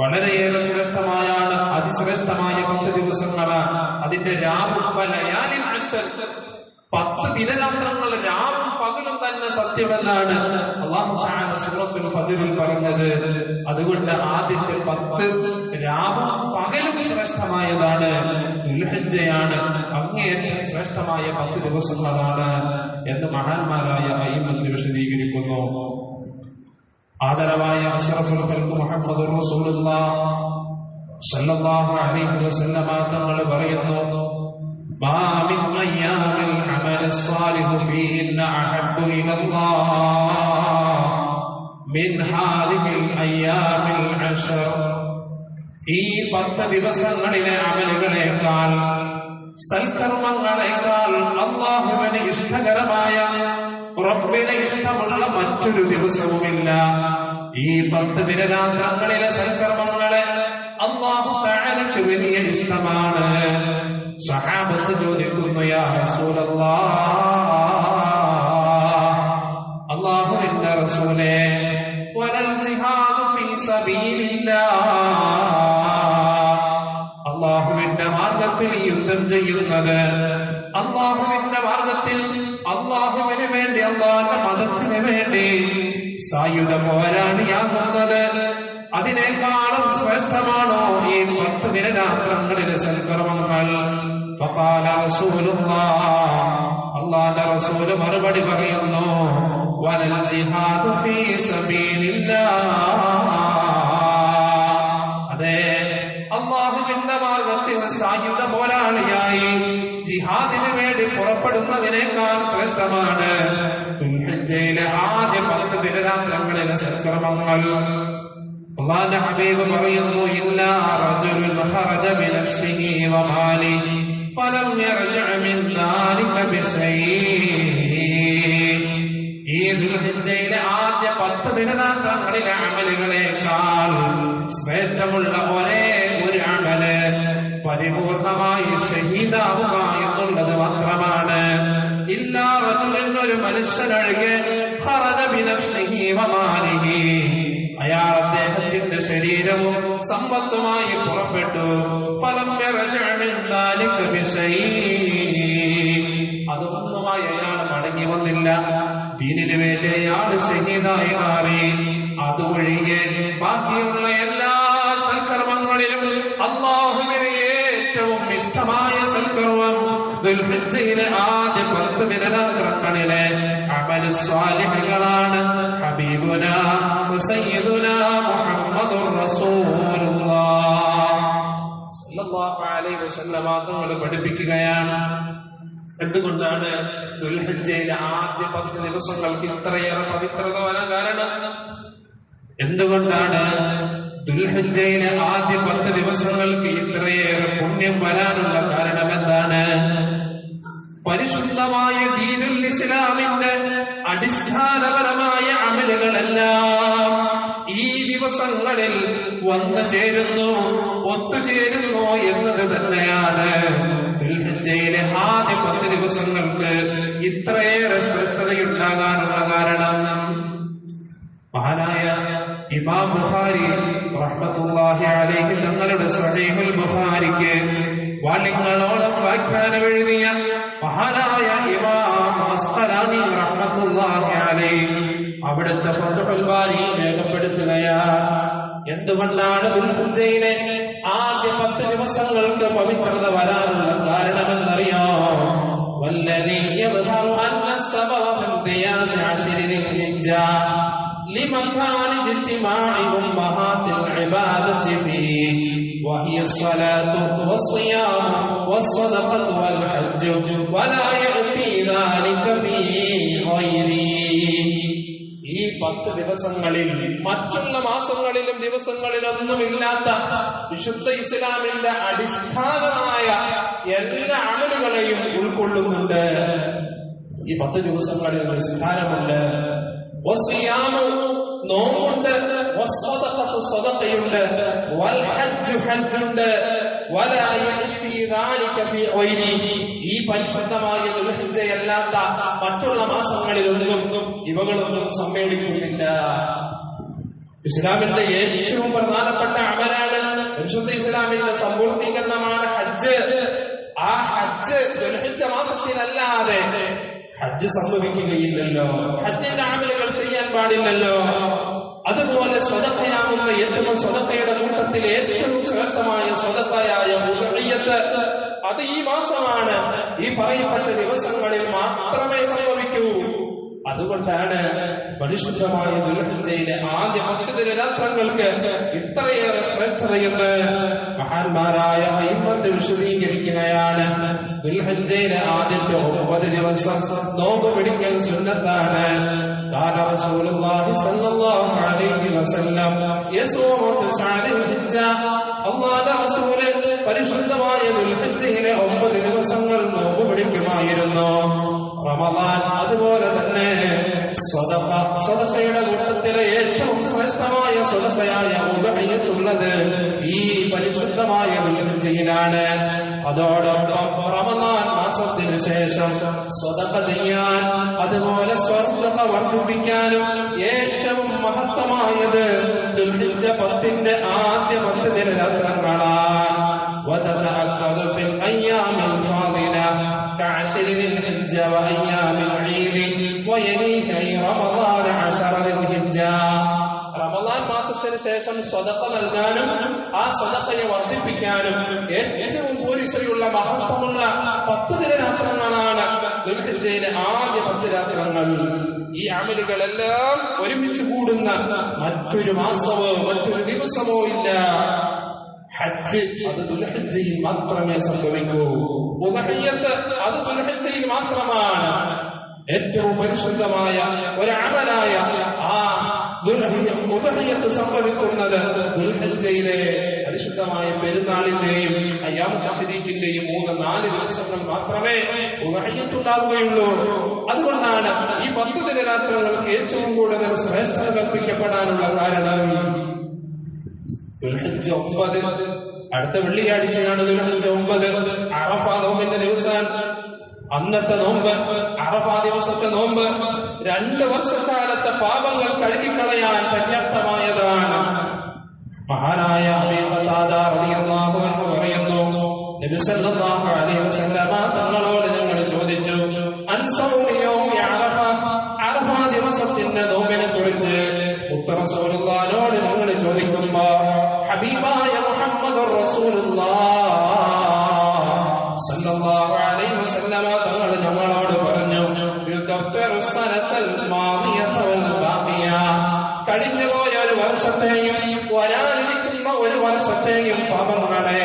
വളരെയേറെ ശ്രേഷ്ഠമായാണ് അതിശ്രേഷ്ഠമായ പത്ത് ദിവസങ്ങളാണ്. അതിന്റെ രാവും പത്ത് ദിനരാത്രങ്ങൾ രാവും പകലും തന്നെ സത്യമെന്നാണ് അള്ളാഹു തആല സൂറത്തുൽ ഫജ്റിൽ പറഞ്ഞത് അതുകൊണ്ട് ആദ്യത്തെ പത്ത് രാവും പകലും ശ്രേഷ്ഠമായതാണ്. ദുൽഹജ്ജയാണ് അങ്ങേയറ്റം ശ്രേഷ്ഠമായ പത്ത് ദിവസങ്ങളാണ് എന്ന് മഹാന്മാരായ അയ്യമ്മത്ത് വിശദീകരിക്കുന്നു. ആദരവായ അഷറഫുൽ ഖൽഖ് മുഹമ്മദ് റസൂലുള്ളാഹ് സല്ലല്ലാഹു അലൈഹി വസല്ലമ തങ്ങൾ പറയുന്നു മാ മിൻ അയ്യാമിൽ അമൽ സ്വാലിഹു ഫീഹിന്ന അഹബ്ബു ഇലല്ലാഹ് മിൻ ഹാദിഹിൽ അയ്യാമിൽ അശർ ഈ പത്ത് ദിവസങ്ങളിലെ അമലുകളേക്കാൾ സൽക്കർമ്മങ്ങളേക്കാൾ അള്ളാഹുവിന് ഇഷ്ടകരമായ റബ്ബിന് ഇഷ്ടമുള്ള മറ്റൊരു ദിവസവുമില്ല. ഈ പത്ത് ദിനരാത്രങ്ങളിലെ സൽക്കർമ്മങ്ങളെ അള്ളാഹു താഴക്ക് വലിയ ഇഷ്ടമാണ്. സഹാബത്ത് ചോദിക്കുന്നു യാ അള്ളാഹുവിന്റെ റസൂലേ വലൽ ജിഹാദു ഫീ സബീലില്ലാഹ് അള്ളാഹുവിന്റെ മാർഗത്തിൽ യുദ്ധം ചെയ്യുന്നത് അള്ളാഹുവിന്റെ മാർഗത്തിൽ അള്ളാഹുവിന് വേണ്ടി അള്ളാഹുന്റെ മതത്തിന് വേണ്ടി സായുധ പോരാളിയാകുന്നത് അതിനേക്കാളും ശ്രേഷ്ഠമാണോ ഈ പത്ത് ദിനരാത്രങ്ങളിലെ സൽക്കർമ്മങ്ങൾ? അള്ളാഹുന്റെ റസൂൽ മറുപടി പറയുന്നു ഫീ സബീലില്ലാഹ് അതെ അള്ളാഹുവിന്റെ മാർഗത്തിൽ സായുധ പോരാളിയായി ജിഹാദിന് വേണ്ടി പുറപ്പെടുന്നതിനേക്കാൾ ശ്രേഷ്ഠമാണ്. തുൽഹജ്ജയിലെ ആദ്യ പത്ത് ദിനരാത്രങ്ങളിലെ സൽക്രമങ്ങൾ അള്ളാന്റെ ഹബീബ് പറയുന്നു ഇല്ല റജുലുൻ ഖറജ ബിനഫ്സിഹി വമാലി ഫലം യർജഅ മിൻ ദാലിക ബിശൈഇ ഈ ദുൽഹിജ്ജയിലെ ആദ്യ പത്ത് ദിനരാത്രങ്ങളിലെ അമലുകളേക്കാൾ ശ്രേഷ്ഠമുള്ള ഒരേ ഒരു അമൽ പരിപൂർണമായി ഷഹീദാവുക എന്നുള്ളത് മാത്രമാണ്. ഇല്ലാ റജുലൻ ഒരു മനുഷ്യനൊഴികെ അയാൾ അദ്ദേഹത്തിന്റെ ശരീരവും സമ്പത്തുമായി പുറപ്പെട്ടു. ഫലം അതൊന്നുമായി അയാൾ മടങ്ങി വന്നില്ല. ദീനിനു വേണ്ടി അയാൾ ഷഹീദായി മാറി. അതുവഴിയെ ബാക്കിയുള്ള എല്ലാ സൽക്കർമ്മങ്ങളിലും ഏറ്റവും ദുൽഹിജ്ജയിലെ ആദ്യ പത്ത് ദിനരാത്രങ്ങളിലെ അമൽ സ്വാലിഹികളാണ് ഹബീബുന സയ്യിദുന മുഹമ്മദുർ റസൂലുള്ളാഹ് സല്ലല്ലാഹു അലൈഹി വസല്ലമ തങ്ങൾ പഠിപ്പിക്കുകയാണ്. എന്തുകൊണ്ടാണ് ദുൽഹജ്ജയിലെ ആദ്യ പത്ത് ദിവസങ്ങൾക്ക് ഇത്രയേറെ പവിത്രത വരാൻ കാരണം? എന്തുകൊണ്ടാണ് ദുൽഹജ്ജയിലെ ആദ്യ പത്ത് ദിവസങ്ങൾക്ക് ഇത്രയേറെ പുണ്യം വരാനുള്ള കാരണം? എന്താണ്? പരിശുദ്ധമായ ദീനുൽ ഇസ്ലാമിന്റെ അടിസ്ഥാനപരമായ അമലുകളെല്ലാം ഈ ദിവസങ്ങളിൽ വന്നു ചേരുന്നു ഒത്തുചേരുന്നു എന്നത് തന്നെയാണ്. ദിൽഹജയിലെ ആദ്യ പത്ത് ദിവസങ്ങൾക്ക് ഇത്രയേറെ ശ്രേഷ്ഠതയുണ്ടാകാനുള്ള കാരണം. മഹാനായ ഇമാം ബുഹാരി റഹ്മത്തുള്ളാഹി അലൈഹി തങ്ങളുടെ സ്വഹീഹുൽ ബുഖാരിക്ക് വാല്യങ്ങളോളം വ്യാഖ്യാനം എഴുതിയ മഹാനായ ഇമാം അസ്ഖലാനി റഹ്മത്തുള്ളാഹി അലൈഹി അവിടുത്തെ ഫത്ഹുൽ ബാരി രേഖപ്പെടുത്തുകയാണ് എന്തുകൊണ്ടാണ് ദുൽഹജ്ജയിലെ ആദ്യ പത്ത് ദിവസങ്ങൾക്ക് പവിത്രത വരാനുള്ള കാരണമെന്നറിയാം والذي يظهر أن السبب في امتياز عشر ذي الحجة لمكان اجتماع أمهات العبادة فيه وهي الصلاة والصيام والصدقة والحج ولا يأتي ذلك في غيره ഈ പത്ത് ദിവസങ്ങളിൽ മറ്റുള്ള മാസങ്ങളിലും ദിവസങ്ങളിലൊന്നുമില്ലാത്ത വിശുദ്ധ ഇസ്ലാമിന്റെ അടിസ്ഥാനമായ എല്ലാ അമലുകളെയും ഉൾക്കൊള്ളുന്നുണ്ട് ഈ പത്ത് ദിവസങ്ങളിൽ നിസ്കാരമുണ്ട് വസിയാമു നോമ്പുണ്ട് വൽ ഹജ്ജ് ഹജ്ജുണ്ട് ഈ പരിശുദ്ധമായ ദുഹിജയല്ലാത്ത മറ്റുള്ള മാസങ്ങളിലൊന്നും ഇവകളൊന്നും സമ്മേളിക്കുന്നില്ല. ഇസ്ലാമിന്റെ ഏറ്റവും പ്രധാനപ്പെട്ട അമലാണ് പരിശുദ്ധ ഇസ്ലാമിന്റെ സമ്പൂർത്തീകരണമാണ് ഹജ്ജ്. ആ ഹജ്ജ് ദുൽഹിജ്ജ മാസത്തിലല്ലാതെ ഹജ്ജ് സംഭവിക്കുകയില്ലല്ലോ. ഹജ്ജിന്റെ ആമലുകൾ ചെയ്യാൻ പാടില്ലല്ലോ. അതുപോലെ സ്വതക്കയാകുന്ന ഏറ്റവും സ്വതക്കയുടെ കൂട്ടത്തിൽ ഏറ്റവും ശ്രേഷ്ഠമായ സ്വതക്കയായ ഉദയ്യത്ത് അത് ഈ മാസമാണ്. ഈ പറയപ്പെട്ട ദിവസങ്ങളിൽ മാത്രമേ സംഭവിക്കൂ. അതുകൊണ്ടാണ് പരിശുദ്ധമായ ദുൽഹജ്ജയിലെ ആദ്യ പത്ത് ദിനരാത്രങ്ങൾക്ക് ഇത്രയേറെ ശ്രേഷ്ഠതയെന്ന് മഹാന്മാരായ അയിമത്ത് വിശദീകരിക്കുകയാണ് ദുൽഹജ്ജയിലെ ആദ്യത്തെ ഒമ്പത് ദിവസം നോമ്പ് പിടിക്കൽ സുന്നത്താണ് قال رسول الله صلى الله عليه وسلم يصوم تسعة الحجة അള്ളാഹുവിന്റെ റസൂല് പരിശുദ്ധമായ ദുൽഹജ്ജയിലെ ഒമ്പത് ദിവസങ്ങൾ നോമ്പ് പിടിക്കുമായിരുന്നു റമദാൻ അതുപോലെ തന്നെ സ്വതഫ സ്വതഫയുടെ കൂട്ടത്തിലെ ഏറ്റവും ശ്രേഷ്ഠമായ സ്വതഫയായ ഉദഹയത്തുള്ളത് ഈ പരിശുദ്ധമായ ദുൽഹജ്ജയിലാണ് അതോടൊപ്പം റമദാൻ മാസത്തിനു ശേഷം സ്വതഫ ചെയ്യാൻ അതുപോലെ സ്വർദ്ധത വർദ്ധിപ്പിക്കാനും ഏറ്റവും മഹത്വമായത് ദുൽഹിജ്ജ പത്തിന്റെ ആദ്യ പത്ത് ദിനരാത്രങ്ങളാണ് وتتأكد في الأيام الفاضلة كعشر ذي الحجة وأيام العيد ويليه رمضان عشر ذي الحجة റമദാൻ മാസത്തിന് ശേഷം സ്വതക്ക നൽകാനും ആ സ്വതക്കയെ വർദ്ധിപ്പിക്കാനും ഏറ്റവും പോലീസയുള്ള മഹത്വമുള്ള പത്ത് ദിനരാത്രങ്ങളാണ് ദുൽഹിജയിലെ ആദ്യ പത്ത് രാത്രങ്ങൾ ഈ അമലുകളെല്ലാം ഒരുമിച്ച് കൂടുന്ന മറ്റൊരു മാസമോ മറ്റൊരു ദിവസമോ ഇല്ല ഹജ്ജ് അത് ദുൽഹജ്ജയിൽ മാത്രമേ സംഭവിക്കൂ ഉദഹയ്യത്ത് അത് ദുൽഹജ്ജയിൽ മാത്രമാണ്. ഏറ്റവും പരിശുദ്ധമായ ഒരു അമലായ ആ ഉദഹയ്യത്ത് സംഭവിക്കുന്നത് ദുൽഹജ്ജയിലെ പരിശുദ്ധമായ പെരുന്നാളിന്റെയും അയ്യാമത്ത ശരീഫിന്റെയും മൂന്ന് നാല് ദിവസങ്ങൾ മാത്രമേ ഉദഹയ്യത്തുണ്ടാവുകയുള്ളൂ അതുകൊണ്ടാണ് ഈ പത്ത് ദിനരാത്രങ്ങൾക്ക് ഏറ്റവും കൂടുതൽ ശ്രേഷ്ഠത കൽപ്പിക്കപ്പെടാനുള്ള കാരണം ദുൽഹജ്ജ് ഒമ്പത് അടുത്ത വെള്ളിയാഴ്ചയാണ് വരുന്നത് ഒമ്പത് അറഫാ നോമ്പിന്റെ ദിവസം. അന്നത്തെ നോമ്പ് അറഫാ ദിവസത്തെ നോമ്പ്. രണ്ട് വർഷക്കാലത്തെ പാപങ്ങൾ കഴുകിക്കളയാൻ പര്യാപ്തമായതാണ് മഹാനായ പറയുന്നു തങ്ങളോട് ഞങ്ങൾ ചോദിച്ചു അറഫ? ദിവസത്തിന്റെ നോമ്പിനെ കുറിച്ച് മുത്തറസൂലുള്ളാഹിനോട് ഞങ്ങൾ ചോദിക്കുമ്പോ ഹബീബായ മുഹമ്മദ് സല്ലല്ലാഹു അലൈഹി വസല്ലമ തങ്ങൾ ഞങ്ങളോട് പറഞ്ഞു യുകഫിറു സനത്തൽ മാദിയത വൽ ബാഖിയ. കഴിഞ്ഞു പോയ ഒരു വർഷത്തെയും വരാനിരിക്കുന്ന ഒരു വർഷത്തെയും പാപങ്ങളെ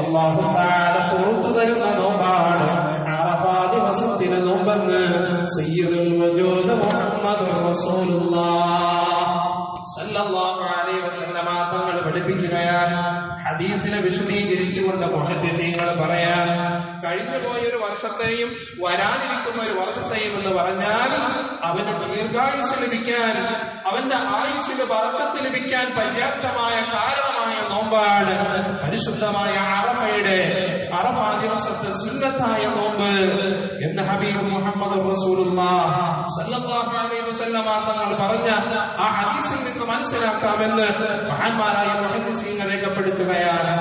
അള്ളാഹു താഴെ പുറത്തു തരുന്ന നോമ്പാണ് ദിവസത്തിന് നോമ്പെന്ന് സയ്യിദുൽ മുഹമ്മദ് വസല്ലമ തങ്ങൾ പഠിപ്പിക്കുകയാണ്. ഹദീസിനെ വിശദീകരിച്ചുകൊണ്ട് മുഹദ്ദിദീങ്ങൾ പറയാൻ കഴിഞ്ഞു പോയ ഒരു വർഷത്തെയും വരാനിരിക്കുന്ന ഒരു വർഷത്തെയും എന്ന് പറഞ്ഞാൽ അവന് ദീർഘായുസ് ലഭിക്കാൻ അവന്റെ ആയുഷിന് വർക്കത്ത് ലഭിക്കാൻ പര്യാപ്തമായ കാരണമായ നോമ്പാണ് പരിശുദ്ധമായ അറഫയുടെ അറഫ ദിവസത്തെ സുന്നത്തായ നോമ്പ് എന്ന് ഹബീബ് മുഹമ്മദ് തങ്ങൾ പറഞ്ഞ ആ ഹദീസിൽ നിന്ന് മനസ്സിലാക്കാമെന്ന് മഹാന്മാരായ രേഖപ്പെടുത്തുകയാണ്.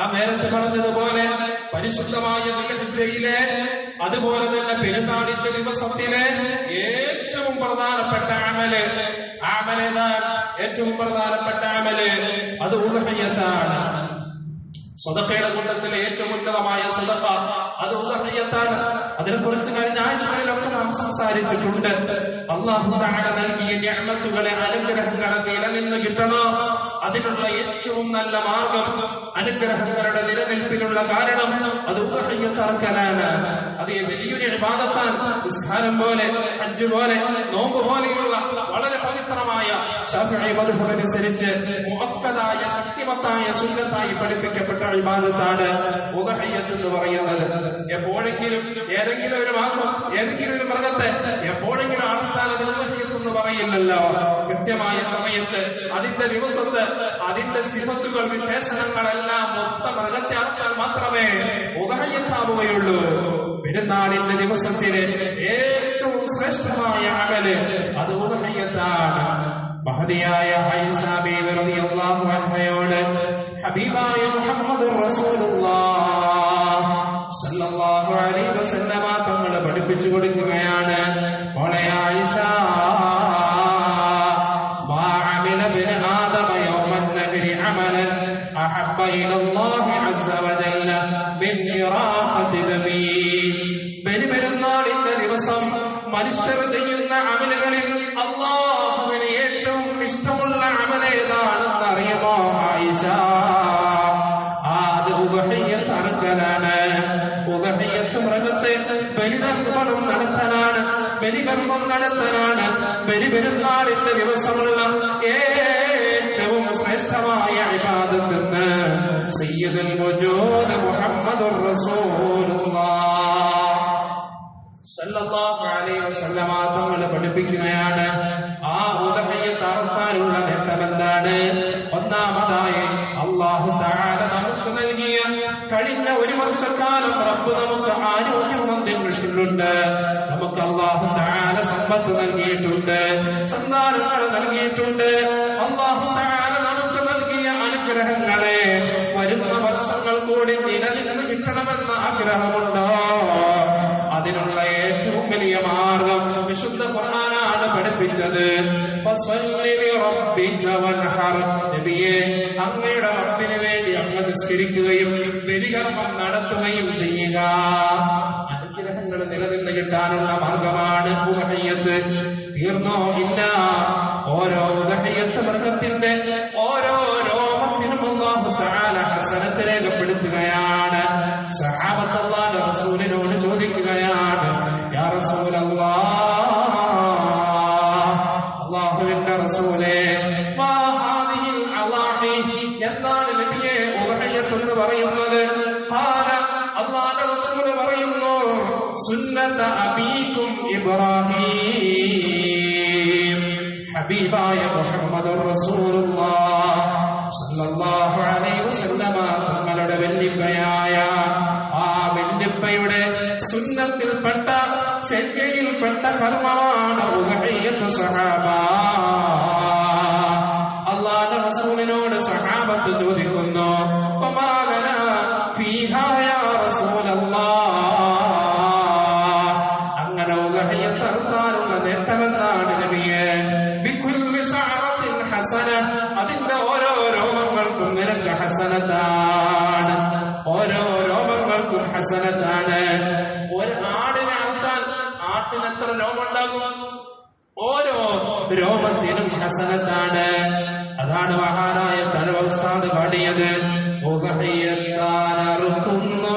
നാം നേരത്തെ പറഞ്ഞതുപോലെയാണ് പരിശുദ്ധമായ നിലവിദ്യയിലെ അതുപോലെ തന്നെ പെരുന്നാളിന്റെ ദിവസത്തിലെ ഏറ്റവും പ്രധാനപ്പെട്ട അമൽ. ആമലേതാ ഏറ്റവും പ്രധാനപ്പെട്ട അമൽ അത് ഉൾഹയ്യത്താണ് സ്വതക്കയുടെ കൂട്ടത്തിലെ ഏറ്റവും ഉന്നതമായ സ്വതക്ക അത് ഉദഹയ്യത്താണ് അതിനെക്കുറിച്ച് കഴിഞ്ഞ ആഴ്ചകളിലൊക്കെ നാം സംസാരിച്ചിട്ടുണ്ട്. അള്ളാഹു നൽകിയ ഞാമത്തുകളെ അനുഗ്രഹങ്ങളെ നിലനിന്ന് കിട്ടണോ. അതിനുള്ള ഏറ്റവും നല്ല മാർഗം അനുഗ്രഹങ്ങളുടെ നിലനിൽപ്പിനുള്ള കാരണം അത് ഉദഹയ്യത്താക്കലാണ് അത് വലിയൊരു വിവാദത്താൻ നിസ്കാരം പോലെ ഹജ്ജ് പോലെ നോമ്പ് പോലെയുള്ള വളരെ പവിത്രമായ ശാസ്ത്രീയ മദ്ഹബനുസരിച്ച് മുഅക്കദായ ശക്തിമത്തായ സുന്നത്തായി പഠിപ്പിക്കപ്പെട്ട ഇബാദത്താണ് ഉദഹയ്യത്ത് എന്ന് പറയുന്നത്. എപ്പോഴെങ്കിലും ഏതെങ്കിലും ഒരു മാസം ഏതെങ്കിലും ഒരു മൃഗത്തെ എപ്പോഴെങ്കിലും അറുത്താൽ അത് ഉദഹയ്യത്ത് എന്ന് പറയില്ലല്ലോ. കൃത്യമായ സമയത്ത് അതിന്റെ ദിവസത്ത് അതിന്റെ സിഫത്തുകൾ വിശേഷണങ്ങളെല്ലാം മൊത്ത മൃഗത്തെ അറുത്താൽ മാത്രമേ ഉദഹയ്യത്താവുകയുള്ളൂ. പെരുന്നാളിന്റെ ദിവസത്തിന് ഏറ്റവും ശ്രേഷ്ഠമായ അമൽ അത് ഉദഹയ്യത്താണ്. മഹതിയായ അൻഹയോട് ഹബീബായ മുഹമ്മദ് തങ്ങൾ പഠിപ്പിച്ചു കൊടുക്കുകയാണ്. ബലിപെരുന്നാളിന്റെ ദിവസം മനുഷ്യർ ചെയ്യുന്ന അമലുകളിൽ അള്ളാഹു അറിയുമോ ആയിഷ? ദിവസമുള്ള ഏറ്റവും ശ്രേഷ്ഠമായ ഇബാദത്തെന്ന് സയ്യിദുൽ വജൂദ് മുഹമ്മദുർ റസൂലുള്ളാഹ് സല്ലല്ലാഹു അലൈഹി വസല്ലമ തങ്ങളെ പഠിപ്പിക്കുകയാണ്. ആ ഉദഹയ്യത്ത് അറുക്കാനുള്ള നേട്ടം എന്താണ് ഒന്നാമതായി അള്ളാഹു താഴെ നമുക്ക് നൽകിയ കഴിഞ്ഞ ഒരു വർഷക്കാലം റബ്ബ് നമുക്ക് ആരോഗ്യം തന്നിട്ടുണ്ട് നമുക്ക് അള്ളാഹു താഴെ സമ്പത്ത് നൽകിയിട്ടുണ്ട് സന്താനങ്ങൾ നൽകിയിട്ടുണ്ട്. അള്ളാഹു താഴെ നമുക്ക് നൽകിയ അനുഗ്രഹങ്ങളെ വരുന്ന വർഷങ്ങൾ കൂടി നിലനിന്ന് കിട്ടണമെന്ന ആഗ്രഹമുണ്ടോ? അതിനുള്ള ഏറ്റവും വലിയ മാർഗം വിശുദ്ധ ഖുർആനാണ് പഠിപ്പിച്ചത്. അങ്ങയുടെ റബ്ബിന് വേണ്ടി അങ്ങ് നിസ്കരിക്കുകയും ബലികർമ്മം നടത്തുകയും ചെയ്യുക. അനുഗ്രഹങ്ങൾ നിലനിന്ന് കിട്ടാനുള്ള മാർഗമാണ് ഉദഹയ്യത്ത് തീർന്നോ ഇല്ല? ഓരോ ഉദഹയ്യത്ത് മൃഗത്തിന്റെ ഓരോ ഹസനത്ത് രേഖപ്പെടുത്തുകയാണ് സഹാബത്ത് അല്ലാഹുവിന്റെ റസൂലിനോട് ചോദിക്കുകയാണ് യാ റസൂലേ പറയുന്നത്? പറയുന്നു സുന്നത ഇബ്രാഹിം ഹബീബായ മുഹമ്മദ് സല്ലല്ലാഹു ശരിയിൽപ്പെട്ട കർമ്മമാണ് സഹാബ. അള്ളാഹ് റസൂലിനോട് സഹാബത്ത് ചോദിക്കുന്നു അങ്ങനെ നബിയെ? അതിന്റെ ഓരോ രോമങ്ങൾക്കും നിനക്ക് ഹസനത്താണ് ഓരോ രോമങ്ങൾക്കും ഹസനത്താണ് ഒരു ആട്ടിന് എത്ര രോമുണ്ടാകും ഓരോ രോമത്തിനും ഹസനത്താണ്. അതാണ് മഹാനായ തലവസ്ഥാത് പാടിയത്. ഉദഹയ്യത്താനറുക്കുന്നു